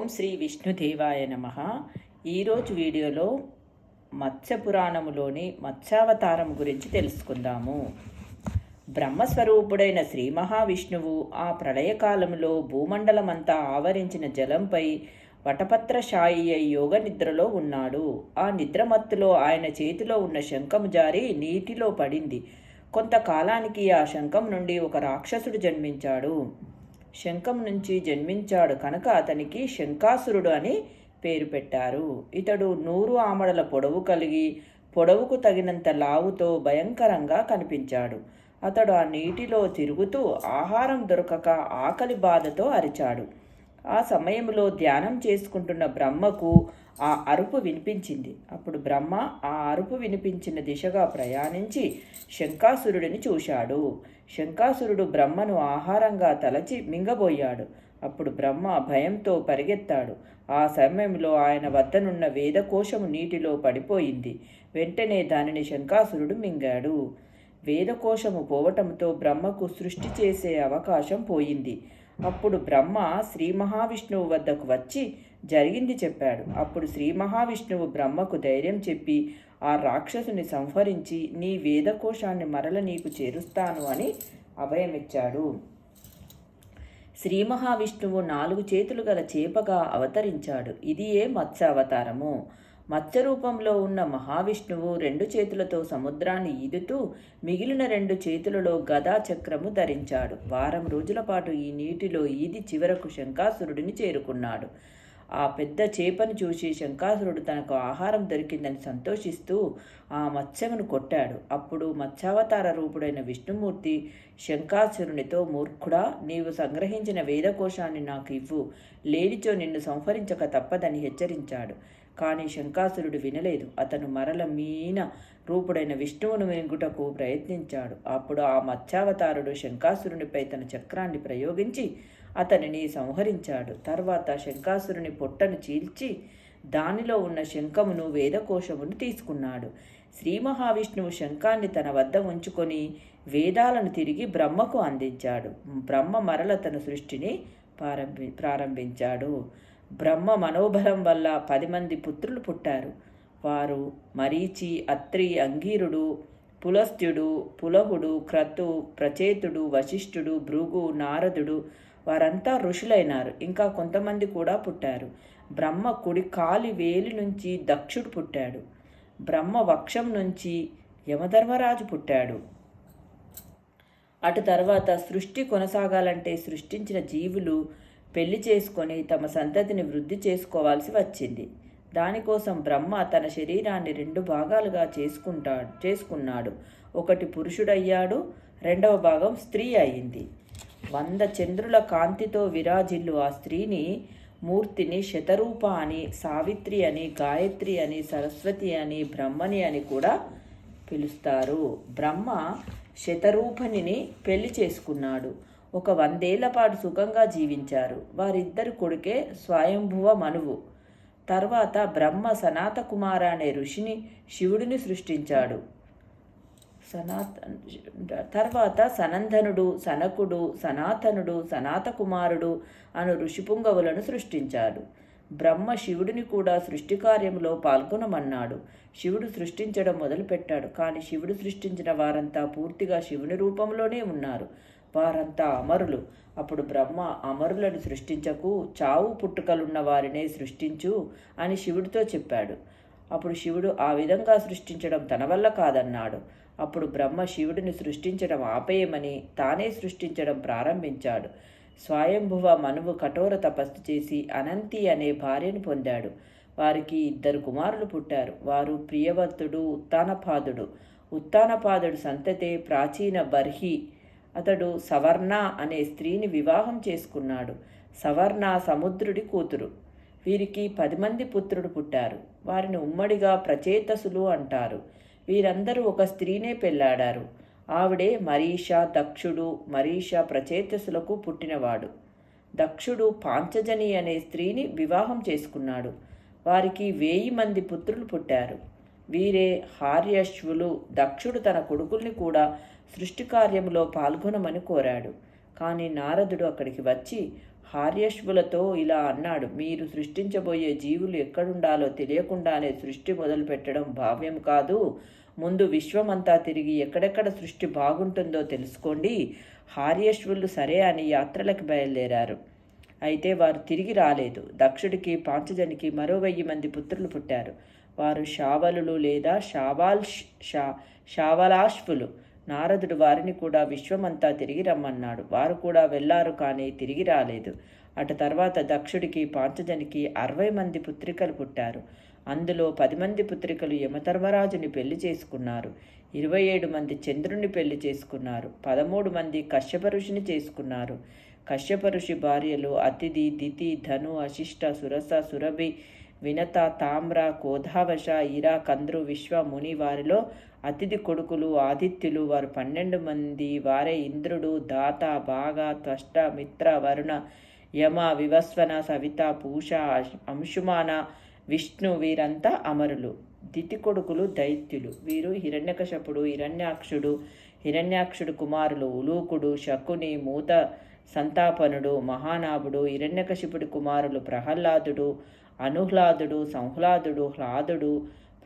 ఓం శ్రీ విష్ణుదేవాయ నమ. ఈరోజు వీడియోలో మత్స్య పురాణములోని మత్స్యావతారం గురించి తెలుసుకుందాము. బ్రహ్మస్వరూపుడైన శ్రీ మహావిష్ణువు ఆ ప్రళయకాలంలో భూమండలమంతా ఆవరించిన జలంపై వటపత్రశాయి అయి యోగ నిద్రలో ఉన్నాడు. ఆ నిద్రమత్తులో ఆయన చేతిలో ఉన్న శంఖము జారి నీటిలో పడింది. కొంతకాలానికి ఆ శంఖం నుండి ఒక రాక్షసుడు జన్మించాడు. శంఖం నుంచి జన్మించాడు కనుక అతనికి శంఖాసురుడు అని పేరు పెట్టారు. ఇతడు నూరు ఆమడల పొడవు కలిగి పొడవుకు తగినంత లావుతో భయంకరంగా కనిపించాడు. అతడు ఆ నీటిలో తిరుగుతూ ఆహారం దొరకక ఆకలి బాధతో అరిచాడు. ఆ సమయంలో ధ్యానం చేసుకుంటున్న బ్రహ్మకు ఆ అరుపు వినిపించింది. అప్పుడు బ్రహ్మ ఆ అరుపు వినిపించిన దిశగా ప్రయాణించి శంకాసురుడిని చూశాడు. శంకాసురుడు బ్రహ్మను ఆహారంగా తలచి మింగబోయాడు. అప్పుడు బ్రహ్మ భయంతో పరిగెత్తాడు. ఆ సమయంలో ఆయన వద్దనున్న వేదకోశము నీటిలో పడిపోయింది. వెంటనే దానిని శంకాసురుడు మింగాడు. వేదకోశము పోవటంతో బ్రహ్మకు సృష్టి చేసే అవకాశం పోయింది. అప్పుడు బ్రహ్మ శ్రీ మహావిష్ణువు వద్దకు వచ్చి జరిగింది చెప్పాడు. అప్పుడు శ్రీ మహావిష్ణువు బ్రహ్మకు ధైర్యం చెప్పి ఆ రాక్షసుని సంహరించి నీ వేదకోశాన్ని మరల నీకు చేరుస్తాను అని అభయమిచ్చాడు. శ్రీ మహావిష్ణువు నాలుగు చేతులు గల చేపగా అవతరించాడు. ఇది ఏ మత్స్య రూపంలో ఉన్న మహావిష్ణువు రెండు చేతులతో సముద్రాన్ని ఈదుతూ మిగిలిన రెండు చేతులలో గదా చక్రము ధరించాడు. వారం రోజుల పాటు ఈ నీటిలో ఈది చివరకు శంకాసురుడిని చేరుకున్నాడు. ఆ పెద్ద చేపను చూసి శంకాసురుడు తనకు ఆహారం దొరికిందని సంతోషిస్తూ ఆ మత్స్యమును కొట్టాడు. అప్పుడు మత్స్యావతార రూపుడైన విష్ణుమూర్తి శంకాసురునితో మూర్ఖుడా నీవు సంగ్రహించిన వేదకోశాన్ని నాకు ఇవ్వు. లేనిచో నిన్ను సంహరించక తప్పదని హెచ్చరించాడు. కానీ శంకాసురుడు వినలేదు. అతను మరల మీన రూపుడైన విష్ణువును వెనుగుటకు ప్రయత్నించాడు. అప్పుడు ఆ మత్స్యావతారుడు శంకాసురునిపై తన చక్రాన్ని ప్రయోగించి అతనిని సంహరించాడు. తర్వాత శంకాసురుని పొట్టను చీల్చి దానిలో ఉన్న శంఖమును వేదకోశమును తీసుకున్నాడు. శ్రీ మహావిష్ణువు శంఖాన్ని తన వద్ద ఉంచుకొని వేదాలను తిరిగి బ్రహ్మకు అందించాడు. బ్రహ్మ మరల తన సృష్టిని ప్రారంభి ప్రారంభించాడు. బ్రహ్మ మనోబలం వల్ల పది మంది పుత్రులు పుట్టారు. వారు మరీచి అత్రి అంగీరుడు పులస్త్యుడు పులహుడు క్రతు ప్రచేతుడు వశిష్ఠుడు భృగు నారదుడు వారంతా ఋషులైనారు. ఇంకా కొంతమంది కూడా పుట్టారు. బ్రహ్మ కుడి కాలి వేలి నుంచి దక్షుడు పుట్టాడు. బ్రహ్మ వక్షం నుంచి యమధర్మరాజు పుట్టాడు. అటు తర్వాత సృష్టి కొనసాగాలంటే సృష్టించిన జీవులు పెళ్ళి చేసుకొని తమ సంతతిని వృద్ధి చేసుకోవాల్సి వచ్చింది. దానికోసం బ్రహ్మ తన శరీరాన్ని రెండు భాగాలుగా చేసుకుంటాడు చేసుకున్నాడు. ఒకటి పురుషుడయ్యాడు రెండవ భాగం స్త్రీ అయింది. వంద చంద్రుల కాంతితో విరాజిల్లు ఆ స్త్రీని మూర్తిని శతరూప అని సావిత్రి అని గాయత్రి అని సరస్వతి అని బ్రహ్మని అని కూడా పిలుస్తారు. బ్రహ్మ శతరూపణిని పెళ్ళి చేసుకున్నాడు. ఒక వందేళ్ళ పాటు సుఖంగా జీవించారు. వారిద్దరు కొడుకే స్వయంభువ మనువు. తర్వాత బ్రహ్మ సనాత కుమార అనే ఋషిని శివుడిని సృష్టించాడు. సనాత తర్వాత సనందనుడు సనకుడు సనాతనుడు సనాత కుమారుడు అను ఋషిపుంగవులను సృష్టించాడు. బ్రహ్మ శివుడిని కూడా సృష్టి కార్యంలో పాల్గొనమన్నాడు. శివుడు సృష్టించడం మొదలుపెట్టాడు. కానీ శివుడు సృష్టించిన వారంతా పూర్తిగా శివుని రూపంలోనే ఉన్నారు. వారంతా అమరులు. అప్పుడు బ్రహ్మ అమరులను సృష్టించకు చావు పుట్టుకలున్న వారినే సృష్టించు అని శివుడితో చెప్పాడు. అప్పుడు శివుడు ఆ విధంగా సృష్టించడం తన వల్ల కాదన్నాడు. అప్పుడు బ్రహ్మ శివుడిని సృష్టించడం ఆపేయమని తానే సృష్టించడం ప్రారంభించాడు. స్వయంభువ మనువు కఠోర తపస్సు చేసి అనంతి అనే భార్యను పొందాడు. వారికి ఇద్దరు కుమారులు పుట్టారు. వారు ప్రియవర్తుడు ఉత్తానపాదుడు. ఉత్తానపాదుడు సంతతే ప్రాచీన బర్హి. అతడు సవర్ణ అనే స్త్రీని వివాహం చేసుకున్నాడు. సవర్ణ సముద్రుడి కూతురు. వీరికి పది మంది పుత్రుడు పుట్టారు. వారిని ఉమ్మడిగా ప్రచేతసులు అంటారు. వీరందరూ ఒక స్త్రీనే పెళ్ళాడారు. ఆవిడే మరీష దక్షుడు మరీష ప్రచేతసులకు పుట్టినవాడు. దక్షుడు పాంచజని అనే స్త్రీని వివాహం చేసుకున్నాడు. వారికి వేయి మంది పుత్రులు పుట్టారు. వీరే హార్యశ్వులు దక్షుడు తన కొడుకుల్ని కూడా సృష్టి కార్యంలో పాల్గొనమని కోరాడు. కానీ నారదుడు అక్కడికి వచ్చి హార్యశ్వులతో ఇలా అన్నాడు. మీరు సృష్టించబోయే జీవులు ఎక్కడుండాలో తెలియకుండానే సృష్టి మొదలుపెట్టడం భావ్యం కాదు. ముందు విశ్వమంతా తిరిగి ఎక్కడెక్కడ సృష్టి బాగుంటుందో తెలుసుకోండి. హార్యశ్వులు సరే అని యాత్రలకు బయలుదేరారు. అయితే వారు తిరిగి రాలేదు. దక్షుడికి పాంచజనికి మరో వెయ్యి మంది పుత్రులు పుట్టారు. వారు శావలులు లేదా షావాల్ షా శావలాశ్వులు. నారదుడు వారిని కూడా విశ్వమంతా తిరిగి రమ్మన్నాడు. వారు కూడా వెళ్ళారు కానీ తిరిగి రాలేదు. అటు తర్వాత దక్షుడికి పాంచజనికి అరవై మంది పుత్రికలు పుట్టారు. అందులో పది మంది పుత్రికలు యమధర్మరాజుని పెళ్ళి చేసుకున్నారు. ఇరవై ఏడు మంది చంద్రుని పెళ్ళి చేసుకున్నారు. పదమూడు మంది కశ్యప ఋషిని చేసుకున్నారు. కశ్యప ఋషి భార్యలు అతిథి దితి ధను అశిష్ట సురస సురభి వినత తామ్ర కోధావశ ఇరా కంద్రు విశ్వ ముని వారిలో అతిథి కొడుకులు ఆదిత్యులు వారు పన్నెండు మంది. వారే ఇంద్రుడు దాత భాగ త్వష్ట మిత్ర వరుణ యమ వివస్వన సవిత పూష అంశుమాన విష్ణు వీరంతా అమరులు. దితి కొడుకులు దైత్యులు. వీరు హిరణ్యకశపుడు హిరణ్యాక్షుడు హిరణ్యాక్షుడు కుమారులు ఉలూకుడు శకుని మూత సంతాపనుడు మహానాభుడు హిరణ్యకశిపుడి కుమారులు ప్రహ్లాదుడు అనుహ్లాదుడు సంహ్లాదుడు హ్లాదుడు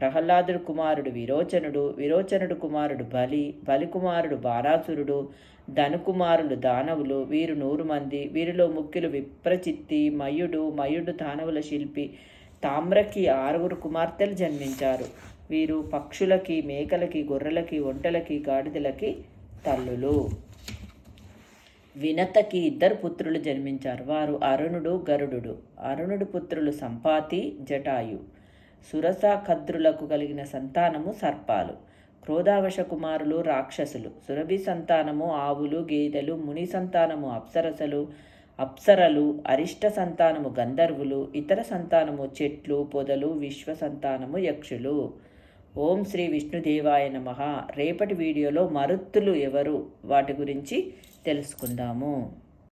ప్రహ్లాదుడు కుమారుడు విరోచనుడు విరోచనుడు కుమారుడు బలి బలి కుమారుడు బారాసురుడు ధనుకుమారులు దానవులు వీరు నూరు మంది వీరిలో ముఖ్యులు విప్రచిత్తి మయుడు మయుడు దానవుల శిల్పి తామ్రకి ఆరుగురు కుమార్తెలు జన్మించారు. వీరు పక్షులకి మేకలకి గొర్రెలకి ఒంటలకి గాడిదలకి తల్లులు. వినతకి ఇద్దరు పుత్రులు జన్మించారు. వారు అరుణుడు గరుడు అరుణుడు పుత్రులు సంపాతి జటాయు. సురస ఖద్రులకు కలిగిన సంతానము సర్పాలు. క్రోధావశ కుమారులు రాక్షసులు. సురభి సంతానము ఆవులు గేదెలు ముని సంతానము అప్సరసలు అప్సరలు అరిష్ట సంతానము గంధర్వులు ఇతర సంతానము చెట్లు పొదలు విశ్వ సంతానము యక్షులు. ఓం శ్రీ విష్ణుదేవాయ నమ. రేపటి వీడియోలో మరుత్తులు ఎవరు? వాటి గురించి తెలుసుకుందాము.